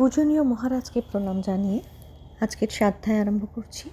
পূজনীয় মহারাজকে প্রণাম জানিয়ে আজকের সাধ্যায় আরম্ভ করছি।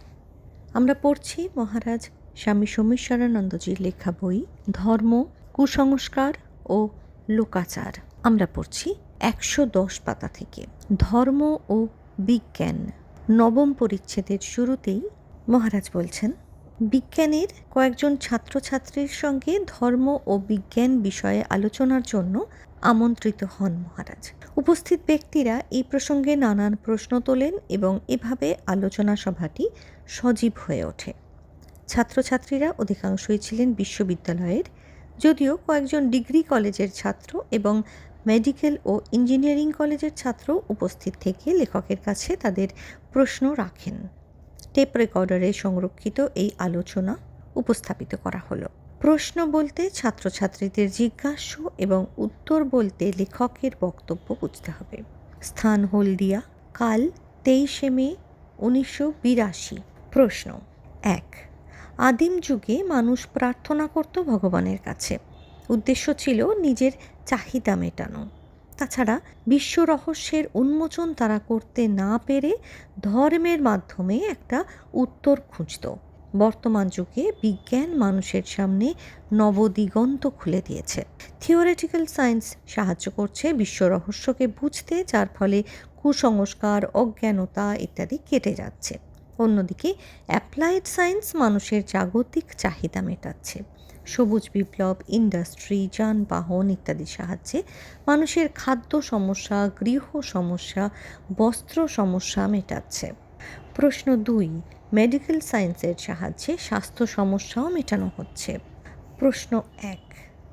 আমরা পড়ছি মহারাজ স্বামী সোমেশ্বরানন্দজির লেখা বই, ধর্ম, কুসংস্কার ও লোকাচার। আমরা পড়ছি একশো দশ পাতা থেকে। ধর্ম ও বিজ্ঞান, নবম পরিচ্ছেদের শুরুতেই মহারাজ বলছেন বিজ্ঞানের কয়েকজন ছাত্রছাত্রীর সঙ্গে ধর্ম ও বিজ্ঞান বিষয়ে আলোচনার জন্য আমন্ত্রিত হন মহারাজ। উপস্থিত ব্যক্তিরা এই প্রসঙ্গে নানান প্রশ্ন তোলেন এবং এভাবে আলোচনা সভাটি সজীব হয়ে ওঠে। ছাত্রছাত্রীরা অধিকাংশই ছিলেন বিশ্ববিদ্যালয়ের, যদিও কয়েকজন ডিগ্রি কলেজের ছাত্র এবং মেডিকেল ও ইঞ্জিনিয়ারিং কলেজের ছাত্র উপস্থিত থেকে লেখকের কাছে তাদের প্রশ্ন রাখেন। টেপ রেকর্ডারে সংরক্ষিত এই আলোচনা উপস্থাপিত করা হলো। প্রশ্ন বলতে ছাত্রছাত্রীদের জিজ্ঞাস্য এবং উত্তর বলতে লেখকের বক্তব্য বুঝতে হবে। স্থান হলদিয়া, কাল তেইশে মে, উনিশশো বিরাশি। প্রশ্ন, এক, আদিম যুগে মানুষ প্রার্থনা করত ভগবানের কাছে। উদ্দেশ্য ছিল নিজের চাহিদা মেটানো। তাছাড়া বিশ্ব রহস্যের উন্মোচন তারা করতে না পেরে ধর্মের মাধ্যমে একটা উত্তর খুঁজত। বর্তমান যুগে বিজ্ঞান মানুষের সামনে নবদিগন্ত খুলে দিয়েছে। থিওরিটিক্যাল সায়েন্স সাহায্য করছে বিশ্ব রহস্যকে বুঝতে, যার ফলে কুসংস্কার, অজ্ঞানতা ইত্যাদি কেটে যাচ্ছে। অন্যদিকে অ্যাপ্লাইড সায়েন্স মানুষের জাগতিক চাহিদা মেটাচ্ছে। সবুজ বিপ্লব, ইন্ডাস্ট্রি, যানবাহন ইত্যাদির সাহায্যে মানুষের খাদ্য সমস্যা, গৃহ সমস্যা, বস্ত্র সমস্যা মেটাচ্ছে। প্রশ্ন দুই মেডিকেল সায়েন্সের সাহায্যে স্বাস্থ্য সমস্যাও মেটানো হচ্ছে। প্রশ্ন এক,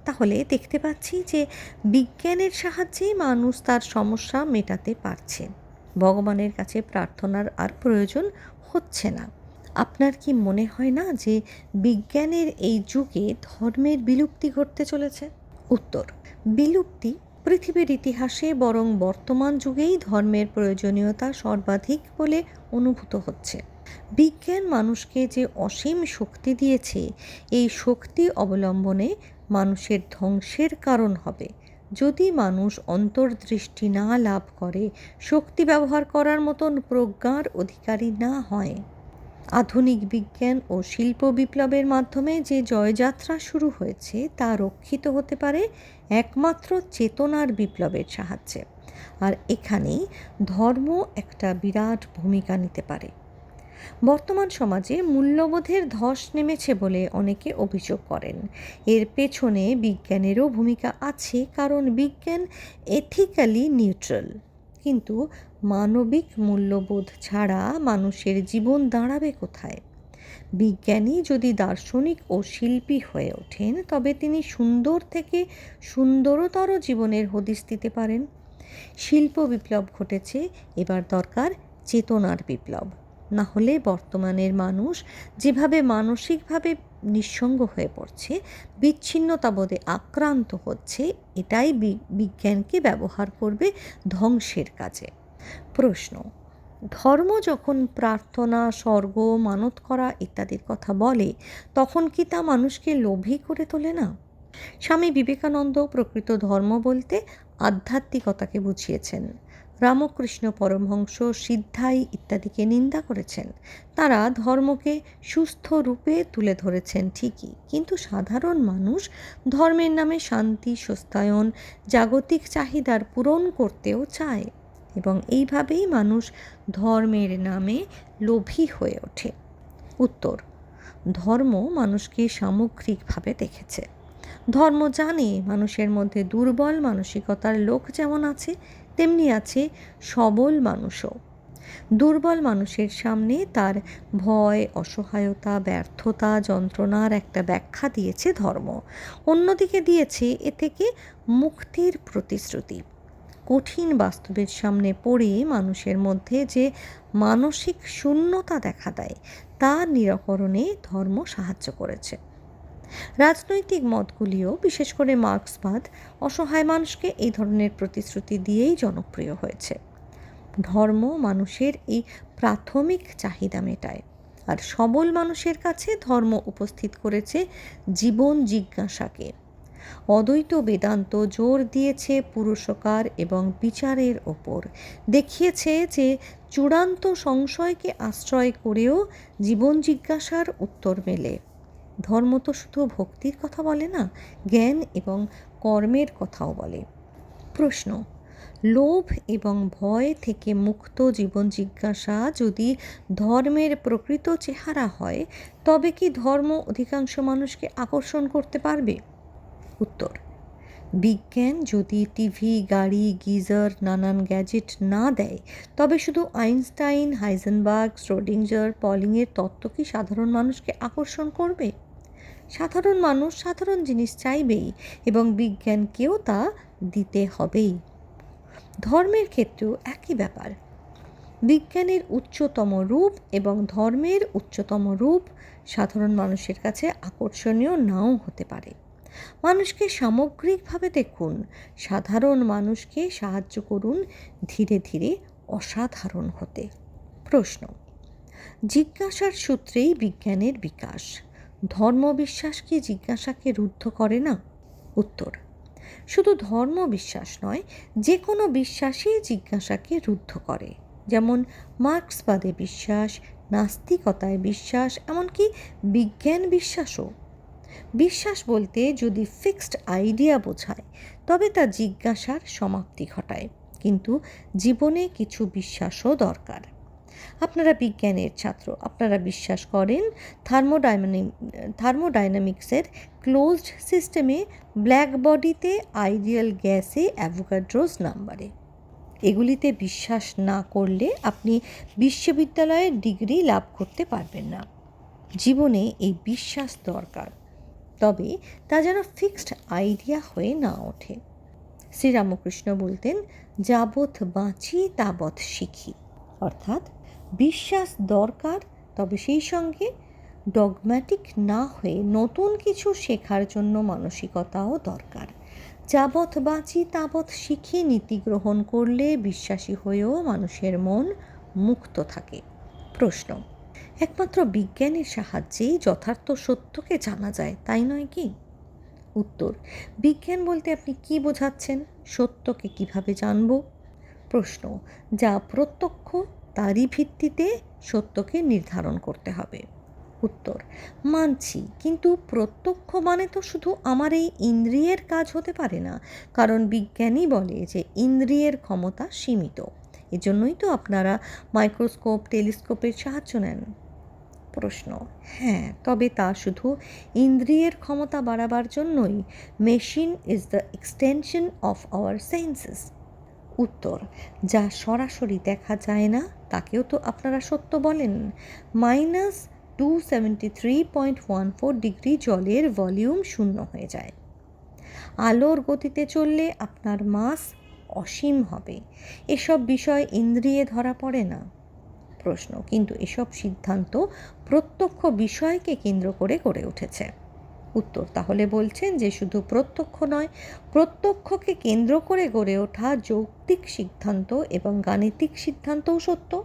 তাহলে দেখতে পাচ্ছি যে বিজ্ঞানের সাহায্যেই মানুষ তার সমস্যা মেটাতে পারছে। ভগবানের কাছে প্রার্থনার আর প্রয়োজন হচ্ছে না। আপনার কি মনে হয় না যে বিজ্ঞানের এই যুগে ধর্মের বিলুপ্তি ঘটতে চলেছে? উত্তর, বিলুপ্তি পৃথিবীর ইতিহাসে বরং বর্তমান যুগেই ধর্মের প্রয়োজনীয়তা সর্বাধিক বলে অনুভূত হচ্ছে। বিজ্ঞান মানুষকে যে অসীম শক্তি দিয়েছে, এই শক্তি অবলম্বনে মানুষের ধ্বংসের কারণ হবে। যদি মানুষ অন্তর্দৃষ্টি না লাভ করে, শক্তি ব্যবহার করার মতন প্রজ্ঞার অধিকারী না হয় আধুনিক বিজ্ঞান ও শিল্প বিপ্লবের মাধ্যমে যে জয়যাত্রা শুরু হয়েছে তা রক্ষিত হতে পারে একমাত্র চেতনার বিপ্লবের সাহায্যে। আর এখানেই ধর্ম একটা বিরাট ভূমিকা নিতে পারে। বর্তমান সমাজে মূল্যবোধের ধস নেমেছে বলে অনেকে অভিযোগ করেন। এর পেছনে বিজ্ঞানেরও ভূমিকা আছে, কারণ বিজ্ঞান এথিক্যালি নিউট্রাল কিন্তু মানবিক মূল্যবোধ ছাড়া মানুষের জীবন দাঁড়াবে কোথায়? বিজ্ঞানী যদি দার্শনিক ও শিল্পী হয়ে ওঠেন, তবে তিনি সুন্দর থেকে সুন্দরতর জীবনের হদিস দিতে পারেন। শিল্প বিপ্লব ঘটেছে, এবার দরকার চেতনার বিপ্লব। না হলে বর্তমানের মানুষ যেভাবে মানসিকভাবে নিঃসঙ্গ হয়ে পড়ছে, বিচ্ছিন্নতাবোধে আক্রান্ত হচ্ছে, এটাই বিজ্ঞানকে ব্যবহার করবে ধ্বংসের কাজে। প্রশ্ন, ধর্ম যখন প্রার্থনা, স্বর্গ, মানত করা ইত্যাদির কথা বলে, তখন কি তা মানুষকে লোভী করে তোলে না? স্বামী বিবেকানন্দ প্রকৃত ধর্ম বলতে আধ্যাত্মিকতাকে বুঝিয়েছেন। রামকৃষ্ণ পরমহংস, সিদ্ধাই ইত্যাদিকে নিন্দা করেছেন। তারা ধর্মকে সুস্থ রূপে তুলে ধরেছেন ঠিকই, কিন্তু সাধারণ মানুষ ধর্মের নামে শান্তি সস্তায়ন জাগতিক চাহিদার পূরণ করতেও চায় এবং এইভাবেই মানুষ ধর্মের নামে লোভী হয়ে ওঠে। উত্তর, ধর্ম মানুষকে সামগ্রিকভাবে দেখেছে। ধর্ম জানে মানুষের মধ্যে দুর্বল মানসিকতার লোক যেমন আছে তেমনি আছে সবল মানুষও। দুর্বল মানুষের সামনে তার ভয়, অসহায়তা, ব্যর্থতা, যন্ত্রণার একটা ব্যাখ্যা দিয়েছে ধর্ম। অন্যদিকে দিয়েছে এ থেকে মুক্তির প্রতিশ্রুতি। কঠিন বাস্তবের সামনে পড়ে মানুষের মধ্যে যে মানসিক শূন্যতা দেখা দেয়, তা নিরাকরণে ধর্ম সাহায্য করেছে। রাজনৈতিক মতগুলিও, বিশেষ করে মার্ক্সবাদ, অসহায় মানুষকে এই ধরনের প্রতিশ্রুতি দিয়েই জনপ্রিয় হয়েছে। ধর্ম মানুষের এই প্রাথমিক চাহিদা মেটায়। আর সবল মানুষের কাছে ধর্ম উপস্থিত করেছে জীবন জিজ্ঞাসাকে। অদ্বৈত বেদান্ত জোর দিয়েছে পুরুষকার এবং বিচারের ওপর। দেখিয়েছে যে চূড়ান্ত সংশয়কে আশ্রয় করেও জীবন জিজ্ঞাসার উত্তর মেলে। ধর্ম তো শুধু ভক্তির কথা বলে না, জ্ঞান এবং কর্মের কথাও বলে। প্রশ্ন, লোভ এবং ভয় থেকে মুক্ত জীবন জিজ্ঞাসা যদি ধর্মের প্রকৃত চেহারা হয়, তবে কি ধর্ম অধিকাংশ মানুষকে আকর্ষণ করতে পারবে? উত্তর, বিজ্ঞান যদি টিভি, গাড়ি, গিজার, নানান গ্যাজেট না দেয়, তবে শুধু আইনস্টাইন, হাইজেনবার্গ স্ট্রোডিঞ্জার পলিংয়ের তত্ত্ব কি সাধারণ মানুষকে আকর্ষণ করবে? সাধারণ মানুষ সাধারণ জিনিস চাইবেই এবং বিজ্ঞানকেও তা দিতে হবেই। ধর্মের ক্ষেত্রেও একই ব্যাপার। বিজ্ঞানের উচ্চতম রূপ এবং ধর্মের উচ্চতম রূপ সাধারণ মানুষের কাছে আকর্ষণীয় নাও হতে পারে। মানুষকে সামগ্রিকভাবে দেখুন, সাধারণ মানুষকে সাহায্য করুন ধীরে ধীরে অসাধারণ হতে। প্রশ্ন, জিজ্ঞাসার সূত্রেই বিজ্ঞানের বিকাশ। ধর্মবিশ্বাস কি জিজ্ঞাসাকে রুদ্ধ করে না? উত্তর, শুধু ধর্ম বিশ্বাস নয় যে কোনো বিশ্বাসই জিজ্ঞাসাকে রুদ্ধ করে। যেমন মার্ক্সবাদে বিশ্বাস, নাস্তিকতায় বিশ্বাস, এমনকি বিজ্ঞান বিশ্বাসও। বিশ্বাস বলতে যদি ফিক্সড আইডিয়া বোঝায়, তবে তা জিজ্ঞাসার সমাপ্তি ঘটায়। কিন্তু জীবনে কিছু বিশ্বাসও দরকার। আপনারা বিজ্ঞানের ছাত্র, আপনারা বিশ্বাস করেন, থার্মোডাইনামিক, থার্মোডাইনামিক্সের ক্লোজড সিস্টেমে ব্ল্যাক বডিতে আইডিয়াল গ্যাসে অ্যাভোগাড্রোস নাম্বারে। এগুলিতে বিশ্বাস না করলে আপনি বিশ্ববিদ্যালয়ের ডিগ্রি লাভ করতে পারবেন না। জীবনে এই বিশ্বাস দরকার, তবে তা যেন ফিক্সড আইডিয়া হয়ে না ওঠে। শ্রীরামকৃষ্ণ বলতেন, যাবৎ বাঁচি, তাবৎ শিখি। অর্থাৎ বিশ্বাস দরকার, তবে সেই সঙ্গে ডগম্যাটিক না হয়ে নতুন কিছু শেখার জন্য মানসিকতাও দরকার। যাবৎ বাঁচি তাবৎ শিখি নীতি গ্রহণ করলে বিশ্বাসী হয়েও মানুষের মন মুক্ত থাকে। প্রশ্ন, একমাত্র বিজ্ঞানের সাহায্যেই যথার্থ সত্যকে জানা যায়, তাই নয় কি? উত্তর, বিজ্ঞান বলতে আপনি কি বোঝাচ্ছেন? সত্যকে কীভাবে জানব? প্রশ্ন, যা প্রত্যক্ষ তারই ভিত্তিতে সত্যকে নির্ধারণ করতে হবে। উত্তর, মানছি। কিন্তু প্রত্যক্ষ মানে তো শুধু আমার এই ইন্দ্রিয়ের কাজ হতে পারে না। কারণ বিজ্ঞানী বলে যে ইন্দ্রিয়ের ক্ষমতা সীমিত। এজন্যই তো আপনারা মাইক্রোস্কোপ, টেলিস্কোপের সাহায্য নেন। প্রশ্ন হ্যাঁ তবে তা শুধু ইন্দ্রিয়ের ক্ষমতা বাড়াবার জন্যই। Machine is the extension of our senses. উত্তর, যা সরাসরি দেখা যায় না, তাকেও তো আপনারা সত্য বলেন। Minus two seventy three point one four degree জলের ভলিউম শূন্য হয়ে যায়। আলোর গতিতে চললে আপনার মাস অসীম হবে। এসব বিষয় ইন্দ্রিয়ে ধরা পড়ে না। প্রশ্ন, কিন্তু এসব সিদ্ধান্ত প্রত্যক্ষ বিষয়কে কেন্দ্র করে গড়ে উঠেছে। উত্তর। তাহলে বলছেন যে শুধু প্রত্যক্ষ নয়, প্রত্যক্ষকে কেন্দ্র করে গড়ে ওঠা যৌক্তিক সিদ্ধান্ত এবং গাণিতিক সিদ্ধান্তও সত্য?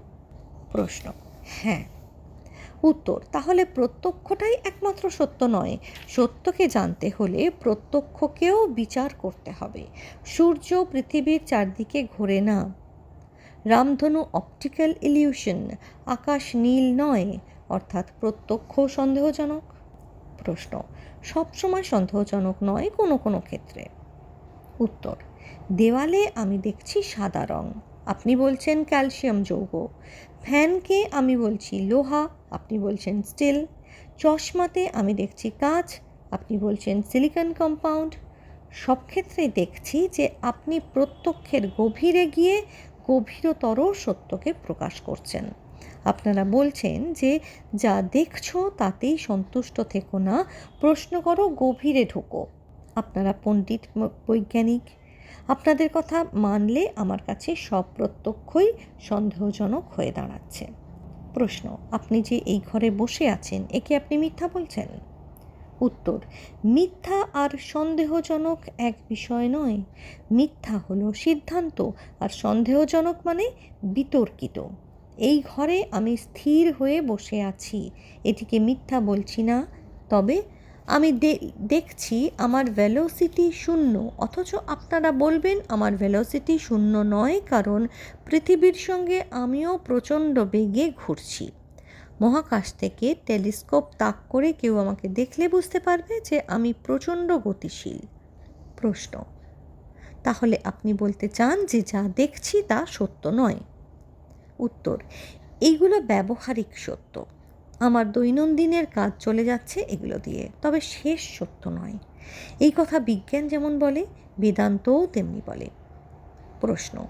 প্রশ্ন। হ্যাঁ। উত্তর, তাহলে প্রত্যক্ষটাই একমাত্র সত্য নয়। সত্যকে জানতে হলে প্রত্যক্ষকেও বিচার করতে হবে। সূর্য পৃথিবীর চারদিকে ঘোরে না। রামধনু অপটিক্যাল ইলিউশন, আকাশ নীল নয়, অর্থাৎ প্রত্যক্ষ সন্দেহজনক? প্রশ্ন সবসময় সন্দেহজনক নয় কোনো কোনো ক্ষেত্রে। উত্তর, দেওয়ালে আমি দেখছি সাদা রং। আপনি বলছেন ক্যালসিয়াম যৌগ। ফ্যানকে আমি বলছি লোহা, আপনি বলছেন স্টিল। চশমাতে আমি দেখছি কাঁচ, আপনি বলছেন সিলিকন কম্পাউন্ড। সব ক্ষেত্রে দেখছি যে আপনি প্রত্যক্ষের গভীরে গিয়ে গভীরতর সত্যকে প্রকাশ করছেন। আপনারা বলছেন যে, যা দেখছ তাতেই সন্তুষ্ট থেকো না, প্রশ্ন করো গভীরে ঢোকো। আপনারা পণ্ডিত বৈজ্ঞানিক, আপনাদের কথা মানলে আমার কাছে সব প্রত্যক্ষই সন্দেহজনক হয়ে দাঁড়াচ্ছে। প্রশ্ন, আপনি যে এই ঘরে বসে আছেন একে আপনি মিথ্যা বলছেন? উত্তর, মিথ্যা আর সন্দেহজনক এক বিষয় নয়। মিথ্যা হলো সিদ্ধান্ত, আর সন্দেহজনক মানে বিতর্কিত। এই ঘরে আমি স্থির হয়ে বসে আছি, এটিকে মিথ্যা বলছি না। তবে আমি দেখছি আমার ভেলোসিটি শূন্য, অথচ আপনারা বলবেন আমার ভেলোসিটি শূন্য নয়, কারণ পৃথিবীর সঙ্গে আমিও প্রচণ্ড বেগে ঘুরছি। মহাকাশ থেকে টেলিস্কোপ তাক করে কেউ আমাকে দেখলে বুঝতে পারবে যে আমি প্রচণ্ড গতিশীল। প্রশ্ন, তাহলে আপনি বলতে চান যে যা দেখছি তা সত্য নয়? উত্তর এইগুলো ব্যবহারিক সত্য। আমার দৈনন্দিনের কাজ চলে যাচ্ছে এগুলো দিয়ে, তবে শেষ সত্য নয়। এই কথা বিজ্ঞান যেমন বলে, বেদান্তও তেমনি বলে। প্রশ্ন,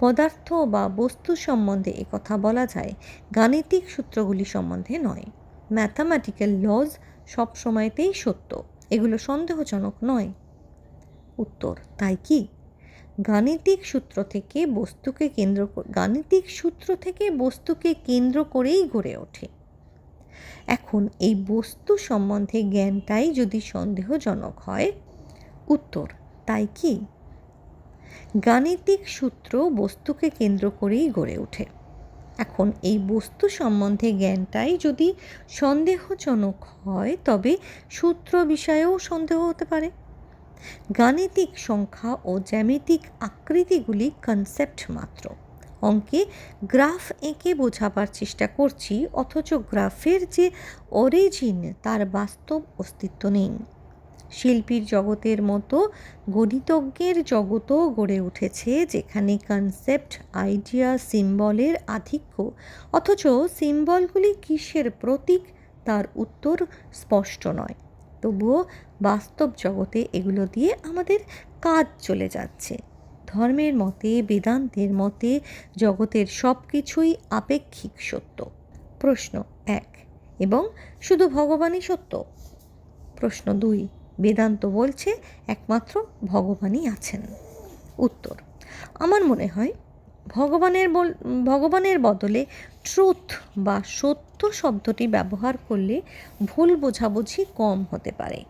পদার্থ বা বস্তু সম্বন্ধে কথা বলা যায়? গাণিতিক সূত্রগুলি সম্বন্ধে নয়। ম্যাথামেটিক্যাল লজ সব সময়তেই সত্য। এগুলো সন্দেহজনক নয়। উত্তর, তাই কি? গাণিতিক সূত্র থেকে বস্তুকে কেন্দ্র গাণিতিক সূত্র থেকে বস্তুকে কেন্দ্র করেই গড়ে ওঠে। এখন এই বস্তু সম্বন্ধে জ্ঞানটাই যদি সন্দেহজনক হয়, উত্তর তাই কি? গাণিতিক সূত্র বস্তুকে কেন্দ্র করেই গড়ে ওঠে। এখন এই বস্তু সম্বন্ধে জ্ঞানটাই যদি সন্দেহজনক হয়, তবে সূত্র বিষয়েও সন্দেহ হতে পারে। গাণিতিক সংখ্যা ও জ্যামিতিক আকৃতিগুলি কনসেপ্ট মাত্র। অঙ্কে গ্রাফ এঁকে বোঝাবার চেষ্টা করছি, অথচ গ্রাফের যে অরিজিন তার বাস্তব অস্তিত্ব নেই। শিল্পীর জগতের মতো গণিতজ্ঞের জগতও গড়ে উঠেছে, যেখানে কনসেপ্ট আইডিয়া সিম্বলের আধিক্য, অথচ সিম্বলগুলি কিসের প্রতীক তার উত্তর স্পষ্ট নয়। তবুও বাস্তব জগতে এগুলো দিয়ে আমাদের কাজ চলে যাচ্ছে। ধর্মের মতে, বেদান্তের মতে জগতের সব কিছুই আপেক্ষিক সত্য। প্রশ্ন এক, এবং শুধু ভগবানই সত্য? প্রশ্ন দুই, বেদান্ত বলছে একমাত্র ভগবানই আছেন। উত্তর, আমার মনে হয় ভগবানের বল, ভগবানের বদলে ট্রুথ বা সত্য শব্দটি ব্যবহার করলে ভুল বোঝাবুঝি কম হতে পারে।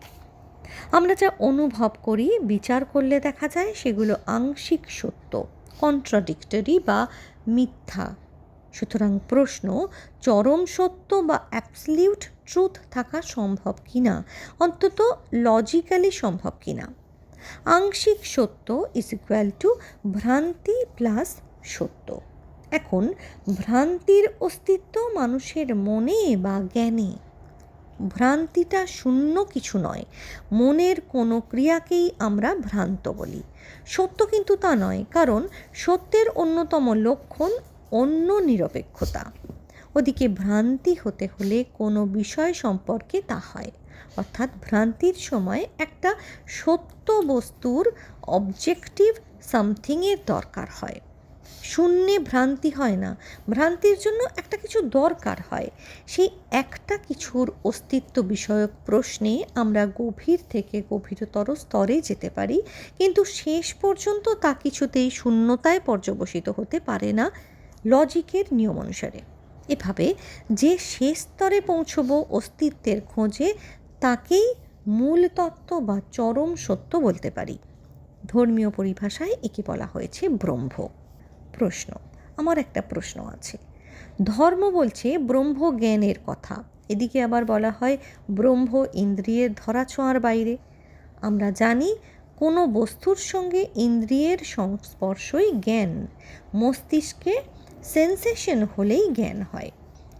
আমরা যা অনুভব করি, বিচার করলে দেখা যায় সেগুলো আংশিক সত্য কন্ট্রাডিক্টরি বা মিথ্যা। সুতরাং প্রশ্ন, চরম সত্য বা অ্যাবসলিউট ট্রুথ থাকা সম্ভব কি না অন্তত লজিক্যালি সম্ভব কি না আংশিক সত্য ইজ ইকুয়াল টু ভ্রান্তি প্লাস সত্য। এখন ভ্রান্তির অস্তিত্ব মানুষের মনে বা জ্ঞানে। ভ্রান্তিটা শূন্য কিছু নয়, মনের কোনো ক্রিয়াকেই আমরা ভ্রান্ত বলি। সত্য কিন্তু তা নয়, কারণ সত্যের অন্যতম লক্ষণ অন্য নিরপেক্ষতা। ওদিকে ভ্রান্তি হতে হলে কোনো বিষয় সম্পর্কে তা হয়। অর্থাৎ ভ্রান্তির সময় একটা সত্য বস্তুর অবজেক্টিভ সামথিংয়ের দরকার হয়। শূন্যে ভ্রান্তি হয় না। ভ্রান্তির জন্য একটা কিছু দরকার হয়। সেই একটা কিছুর অস্তিত্ব বিষয়ক প্রশ্নে আমরা গভীর থেকে গভীরতর স্তরে যেতে পারি, কিন্তু শেষ পর্যন্ত তা কিছুতেই শূন্যতায় পর্যবসিত হতে পারে না লজিকের নিয়ম অনুসারে এভাবে যে শেষ স্তরে পৌঁছব অস্তিত্বের খোঁজে, তাকেই মূল তত্ত্ব বা চরম সত্য বলতে পারি। ধর্মীয় পরিভাষায় একে বলা হয়েছে ব্রহ্ম। প্রশ্ন, আমার একটা প্রশ্ন আছে। ধর্ম বলছে ব্রহ্ম জ্ঞানের কথা, এদিকে আবার বলা হয় ব্রহ্ম ইন্দ্রিয়ের ধরাছোঁয়ার বাইরে। আমরা জানি কোনো বস্তুর সঙ্গে ইন্দ্রিয়ের সংস্পর্শই জ্ঞান, মস্তিষ্কে সেন্সেশন হলেই জ্ঞান হয়।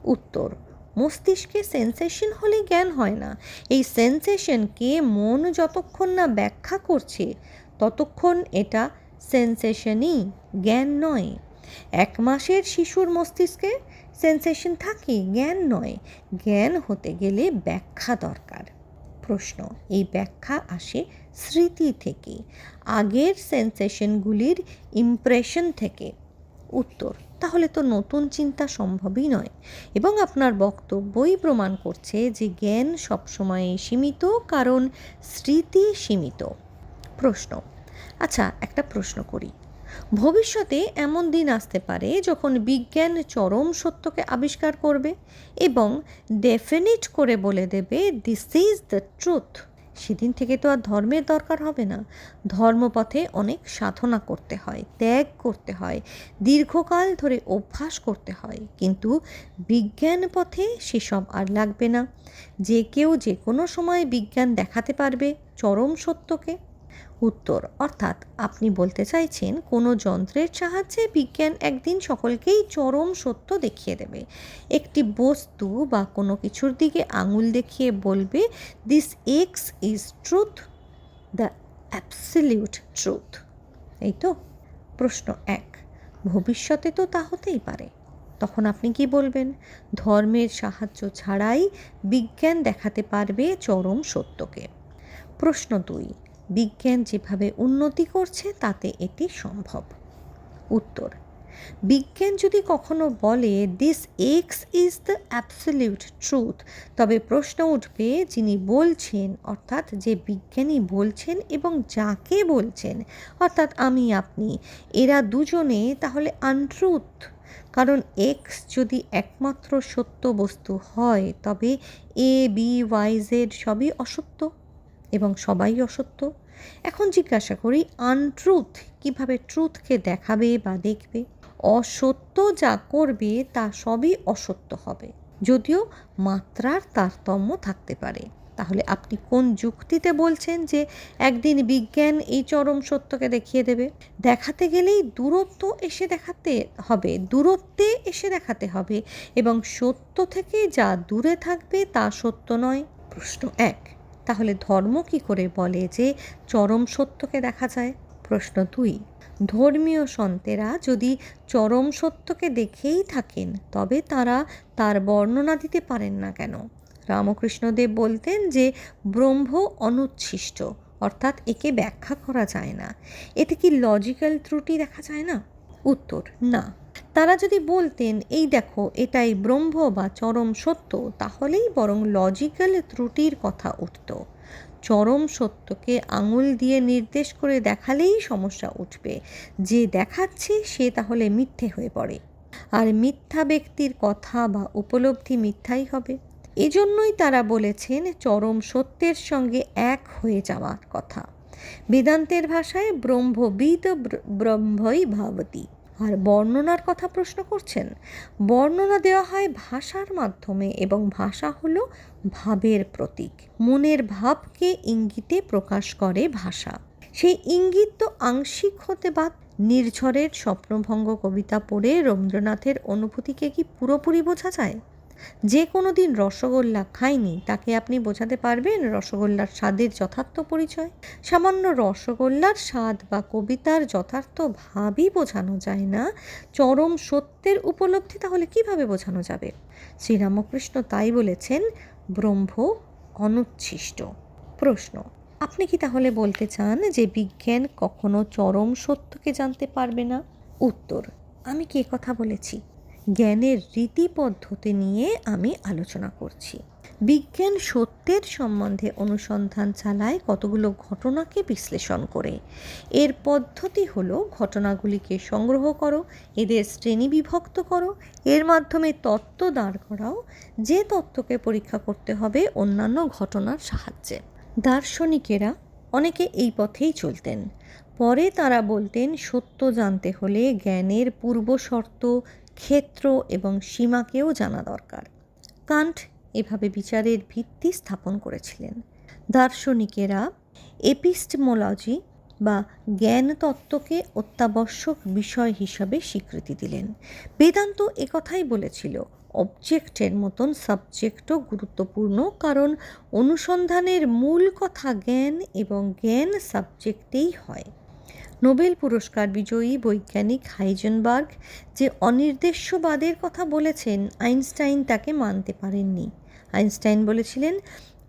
উত্তর, মস্তিষ্কে সেন্সেশন হলে জ্ঞান হয় না। এই সেন্সেশনকে মন যতক্ষণ না ব্যাখ্যা করছে, ততক্ষণ এটা সেন্সেশনই জ্ঞান নয়। এক মাসের শিশুর মস্তিষ্কে সেন্সেশন থাকে জ্ঞান নয়, জ্ঞান হতে গেলে ব্যাখ্যা দরকার। প্রশ্ন, এই ব্যাখ্যা আসে স্মৃতি থেকে, আগের সেন্সেশনগুলির ইমপ্রেশন থেকে। উত্তর, তাহলে তো নতুন চিন্তা সম্ভবই নয়। এবং আপনার বক্তব্যই প্রমাণ করছে যে জ্ঞান সবসময় সীমিত, কারণ স্মৃতি সীমিত। প্রশ্ন আচ্ছা একটা প্রশ্ন করি। ভবিষ্যতে এমন দিন আসতে পারে যখন বিজ্ঞান চরম সত্যকে আবিষ্কার করবে এবং ডেফিনিট করে বলে দেবে দিস ইজ দ্য ট্রুথ সেদিন থেকে তো আর ধর্মের দরকার হবে না। ধর্মপথে অনেক সাধনা করতে হয়, ত্যাগ করতে হয়, দীর্ঘকাল ধরে অভ্যাস করতে হয়। কিন্তু বিজ্ঞান পথে সেসব আর লাগবে না। যে কেউ যে কোনো সময় বিজ্ঞান দেখাতে পারবে চরম সত্যকে। উত্তর। অর্থাৎ আপনি বলতে চাইছেন, কোনো যন্ত্রের সাহায্যে বিজ্ঞান একদিন সকলকেই চরম সত্য দেখিয়ে দেবে। একটি বস্তু বা কোনো কিছুর দিকে আঙুল দেখিয়ে বলবে this X is truth the absolute truth এই তো প্রশ্ন এক। ভবিষ্যতে তো তা হতেই পারে। তখন আপনি কি বলবেন? ধর্মের সাহায্য ছাড়াই বিজ্ঞান দেখাতে পারবে চরম সত্যকে। প্রশ্ন দুই। বিজ্ঞান যেভাবে উন্নতি করছে, তাতে এটি সম্ভব। উত্তর, বিজ্ঞান যদি কখনো বলে this X is the absolute truth তবে প্রশ্ন উঠবে, যিনি বলছেন, অর্থাৎ যে বিজ্ঞানী বলছেন এবং যাকে বলছেন, অর্থাৎ আমি, আপনি, এরা দুজনে তাহলে আনট্রুথ কারণ এক্স যদি একমাত্র সত্য বস্তু হয়, তবে এ বি ওয়াই জেড সবই অসত্য। এবং সবাই অসত্য। এখন জিজ্ঞাসা করি আনট্রুথ কীভাবে ট্রুথকে দেখাবে বা দেখবে? অসত্য যা করবে তা সবই অসত্য হবে। যদিও মাত্রার তারতম্য থাকতে পারে। তাহলে আপনি কোন যুক্তিতে বলছেন যে একদিন বিজ্ঞান এই চরম সত্যকে দেখিয়ে দেবে? দেখাতে গেলেই দূরত্ব এসে দেখাতে হবে, দূরত্বে এসে দেখাতে হবে এবং সত্য থেকে যা দূরে থাকবে তা সত্য নয়। প্রশ্ন এক। তাহলে ধর্ম কি করে বলে যে চরম সত্যকে দেখা যায়? প্রশ্ন দুই। ধর্মীয় সন্তেরা যদি চরম সত্যকে দেখেই থাকেন, তবে তারা তার বর্ণনা দিতে পারেন না কেন? রামকৃষ্ণদেব বলতেন যে ব্রহ্ম অনুচ্ছিষ্ট, অর্থাৎ একে ব্যাখ্যা করা যায় না। এতে কি লজিক্যাল ত্রুটি দেখা যায় না? উত্তর, না। তারা যদি বলতেন, এই দেখো, এটাই ব্রহ্ম বা চরম সত্য, তাহলেই বরং লজিক্যাল ত্রুটির কথা উঠত। চরম সত্যকে আঙুল দিয়ে নির্দেশ করে দেখালেই সমস্যা উঠবে। যে দেখাচ্ছে, সে তাহলে মিথ্যে হয়ে পড়ে। আর মিথ্যা ব্যক্তির কথা বা উপলব্ধি মিথ্যাই হবে। এজন্যই তারা বলেছেন, চরম সত্যের সঙ্গে এক হয়ে যাওয়ার কথা। বেদান্তের ভাষায়, ব্রহ্মবিদ ব্রহ্মই ভাবতী। আর বর্ণনার কথা প্রশ্ন করছেন। বর্ণনা দেওয়া হয় ভাষার মাধ্যমে এবং ভাষা হলো ভাবের প্রতীক। মনের ভাবকে ইঙ্গিতে প্রকাশ করে ভাষা। সেই ইঙ্গিত তো আংশিক হতে বাদ, নির্ঝরের স্বপ্নভঙ্গ কবিতা পড়ে রবীন্দ্রনাথের অনুভূতিকে কি পুরোপুরি বোঝা যায়? যে কোনো দিন রসগোল্লা খায়নি তাকে আপনি বোঝাতে পারবেন রসগোল্লার স্বাদের যথার্থ পরিচয়। সামান্য রসগোল্লার স্বাদ বা কবিতার যথার্থ ভাবই বোঝানো যায় না। চরম সত্যের উপলব্ধি তাহলে কীভাবে বোঝানো যাবে? শ্রীরামকৃষ্ণ তাই বলেছেন, ব্রহ্ম অনুচ্ছিষ্ট। প্রশ্ন, আপনি কি তাহলে বলতে চান যে বিজ্ঞান কখনো চরম সত্যকে জানতে পারবে না? উত্তর, আমি কে কথা বলেছি? জ্ঞানের রীতি পদ্ধতি নিয়ে আমি আলোচনা করছি। বিজ্ঞান সত্যের সম্বন্ধে অনুসন্ধান চালায় কতগুলো ঘটনাকে বিশ্লেষণ করে। এর পদ্ধতি হলো ঘটনাগুলিকে সংগ্রহ করো, এদের শ্রেণি বিভক্ত করো, এর মাধ্যমে তত্ত্ব দাঁড় করাও, যে তত্ত্বকে পরীক্ষা করতে হবে অন্যান্য ঘটনার সাহায্যে। দার্শনিকেরা অনেকে এই পথেই চলতেন। পরে তারা বলতেন, সত্য জানতে হলে জ্ঞানের পূর্বশর্ত ক্ষেত্র এবং সীমাকেও জানা দরকার। কান্ট এভাবে বিচারের ভিত্তি স্থাপন করেছিলেন। দার্শনিকেরা এপিস্টমোলজি বা জ্ঞান তত্ত্বকে অত্যাবশ্যক বিষয় হিসাবে স্বীকৃতি দিলেন। বেদান্ত একথাই বলেছিল, অবজেক্টের মতন সাবজেক্টও গুরুত্বপূর্ণ, কারণ অনুসন্ধানের মূল কথা জ্ঞান এবং জ্ঞান সাবজেক্টেই হয়। নোবেল পুরস্কার বিজয়ী বৈজ্ঞানিক হাইজেনবার্গ যে অনির্দেশ্যবাদের কথা বলেছেন, আইনস্টাইন তাকে মানতে পারেননি। আইনস্টাইন বলেছিলেন,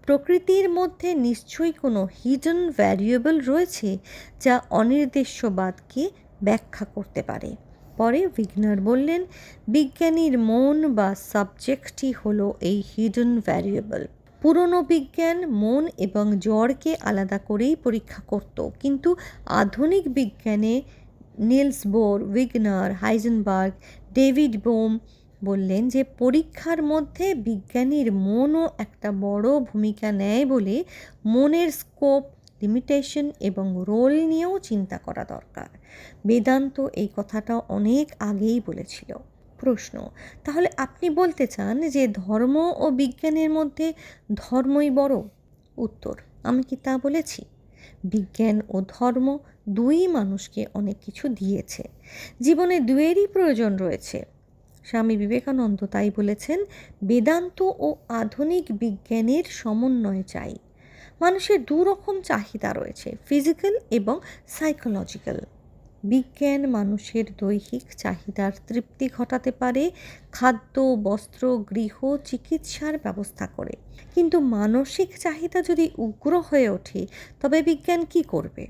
প্রকৃতির মধ্যে নিশ্চয়ই কোনো হিডেন ভ্যারিয়েবল রয়েছে যা অনির্দেশ্যবাদকে ব্যাখ্যা করতে পারে। পরে উইগনার বললেন, বিজ্ঞানীর মন বা সাবজেক্টই হলো এই হিডেন ভ্যারিয়েবল পুরনো বিজ্ঞান, মন এবং জ্বরকে আলাদা করেই পরীক্ষা করত। কিন্তু আধুনিক বিজ্ঞানে Niels Bohr, Wigner, Heisenberg, David Bohm বললেন যে, পরীক্ষার মধ্যে বিজ্ঞানীর মনও একটা বড় ভূমিকা নেয় বলে মনের স্কোপ, লিমিটেশন এবং রোল নিয়েও চিন্তা করা দরকার। বেদান্ত এই কথাটা অনেক আগেই বলেছিল। প্রশ্ন। তাহলে আপনি বলতে চান যে ধর্ম ও বিজ্ঞানের মধ্যে ধর্মই বড়? উত্তর, আমি কি তা বলেছি? বিজ্ঞান ও ধর্ম দুই মানুষকে অনেক কিছু দিয়েছে। জীবনে দুয়েরই প্রয়োজন রয়েছে। স্বামী বিবেকানন্দ তাই বলেছেন, বেদান্ত ও আধুনিক বিজ্ঞানের সমন্বয় চাই। মানুষের দু রকম চাহিদা রয়েছে, ফিজিক্যাল এবং সাইকোলজিক্যাল। বিজ্ঞান মানুষের দৈহিক চাহিদার তৃপ্তি ঘটাতে পারে, খাদ্য, বস্ত্র, গৃহ, চিকিৎসার ব্যবস্থা করে। কিন্তু মানসিক চাহিদা যদি উগ্র হয়ে ওঠে, তবে বিজ্ঞান কি করবে?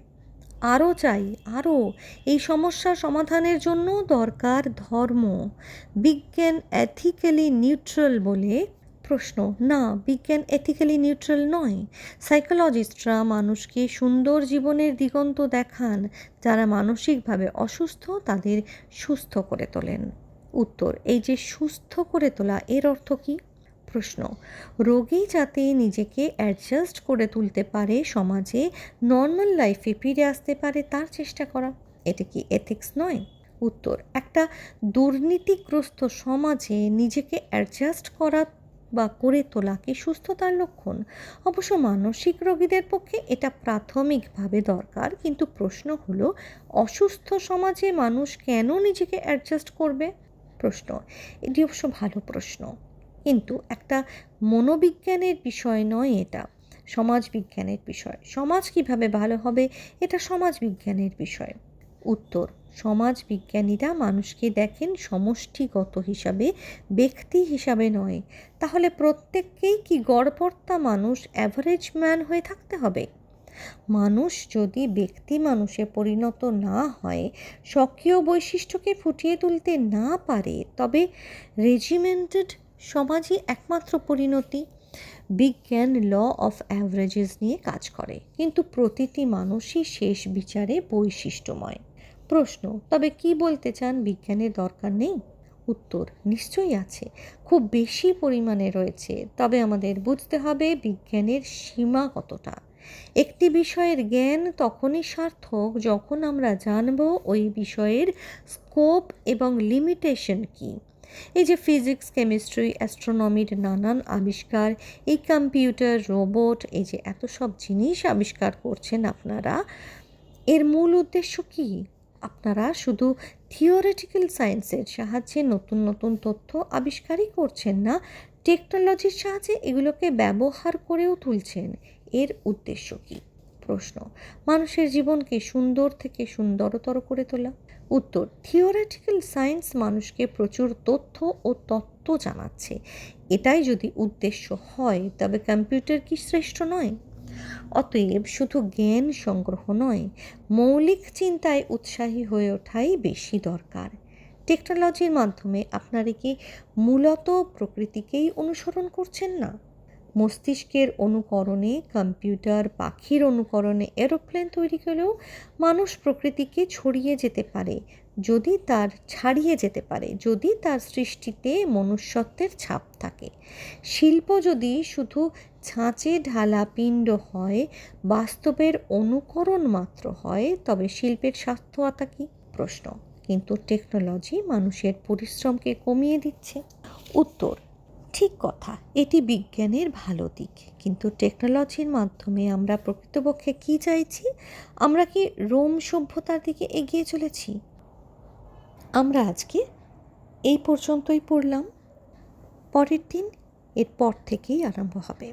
আরও চাই, আরও। এই সমস্যা সমাধানের জন্য দরকার ধর্ম। বিজ্ঞান অ্যাথিক্যালি নিউট্রাল বলে প্রশ্ন, না, বিজ্ঞান এথিক্যালি নিউট্রাল নয়। সাইকোলজিস্টরা মানুষকে সুন্দর জীবনের দিগন্ত দেখান, যারা মানসিকভাবে অসুস্থ তাদের সুস্থ করে তোলেন। উত্তর, এই যে সুস্থ করে তোলা, এর অর্থ কী? প্রশ্ন, রোগী যাতে নিজেকে অ্যাডজাস্ট করে তুলতে পারে সমাজে নর্মাল লাইফে ফিরে আসতে পারে তার চেষ্টা করা, এটা কি এথিক্স নয়? উত্তর, একটা দুর্নীতিগ্রস্ত সমাজে নিজেকে অ্যাডজাস্ট করা বা করে তোলা কি সুস্থতার লক্ষণ? অবশ্য মানসিক রোগীদের পক্ষে এটা প্রাথমিকভাবে দরকার, কিন্তু প্রশ্ন হলো, অসুস্থ সমাজে মানুষ কেন নিজেকে অ্যাডজাস্ট করবে? প্রশ্ন, এটি অবশ্য ভালো প্রশ্ন। কিন্তু একটা মনোবিজ্ঞানের বিষয় নয় এটা সমাজ বিজ্ঞানের বিষয়। সমাজ কীভাবে ভালো হবে, এটা সমাজ বিজ্ঞানের বিষয়। উত্তর সমাজ বিজ্ঞানীরা মানুষকে দেখেন সমষ্টিগত হিসাবে, ব্যক্তি হিসাবে নয়। তাহলে প্রত্যেককেই কি গড়পর্তা মানুষ অ্যাভারেজ ম্যান হয়ে থাকতে হবে? মানুষ যদি ব্যক্তি মানুষে পরিণত না হয়, স্বকীয় বৈশিষ্ট্যকে ফুটিয়ে তুলতে না পারে, তবে রেজিমেন্টেড সমাজই একমাত্র পরিণতি। বিজ্ঞান ল অফ অ্যাভারেজেস নিয়ে কাজ করে। কিন্তু প্রতিটি মানুষই শেষ বিচারে বৈশিষ্ট্যময়। প্রশ্ন, তবে কি বলতে চান বিজ্ঞানের দরকার নেই? উত্তর নিশ্চয়ই আছে, খুব বেশি পরিমাণে রয়েছে, তবে আমাদের বুঝতে হবে বিজ্ঞানের সীমা কতটা। একটি বিষয়ের জ্ঞান তখনই সার্থক যখন আমরা জানব ওই বিষয়ের স্কোপ এবং লিমিটেশন কী। এই যে ফিজিক্স, কেমিস্ট্রি, অ্যাস্ট্রোনমির নানান আবিষ্কার, এই কম্পিউটার, রোবট, এই যে এত সব জিনিস আবিষ্কার করছেন আপনারা, এর মূল উদ্দেশ্য কী? আপনারা শুধু থিওরিটিক্যাল সায়েন্সের সাহায্যে নতুন নতুন তথ্য আবিষ্কারই করছেন না টেকনোলজির সাহায্যে এগুলোকে ব্যবহার করেও তুলছেন। এর উদ্দেশ্য কী? প্রশ্ন। মানুষের জীবনকে সুন্দর থেকে সুন্দরতর করে তোলা। উত্তর। থিওরিটিক্যাল সায়েন্স মানুষকে প্রচুর তথ্য ও তত্ত্ব জানাচ্ছে। এটাই যদি উদ্দেশ্য হয়, তবে কম্পিউটার কি শ্রেষ্ঠ নয়? অতএব শুধু জ্ঞান সংগ্রহ নয়, মৌলিক চিন্তায় উৎসাহী হয়ে ওঠাই বেশি দরকার। টেকনোলজির মাধ্যমে আপনারা কি মূলত প্রকৃতিকেই অনুসরণ করছেন না? মস্তিষ্কের অনুকরণে, কম্পিউটার, পাখির অনুকরণে এরোপ্লেন তৈরি করেও মানুষ প্রকৃতিকে ছড়িয়ে যেতে পারে, যদি তার ছাড়িয়ে যেতে পারে, যদি তার সৃষ্টিতে মনুষ্যত্বের ছাপ থাকে। শিল্প যদি শুধু ছাঁচে ঢালা পিণ্ড হয়, বাস্তবের অনুকরণ মাত্র হয়, তবে শিল্পের স্বাস্থ্যতা কি? প্রশ্ন। কিন্তু টেকনোলজি মানুষের পরিশ্রমকে কমিয়ে দিচ্ছে। উত্তর, ঠিক কথা, এটি বিজ্ঞানের ভালো দিক। কিন্তু টেকনোলজির মাধ্যমে আমরা প্রকৃতপক্ষে কী চাইছি? আমরা কি রোম সভ্যতার দিকে এগিয়ে চলেছি? আমরা আজকে এই পর্যন্তই পড়লাম। পরের দিন, এরপর থেকেই আরম্ভ হবে।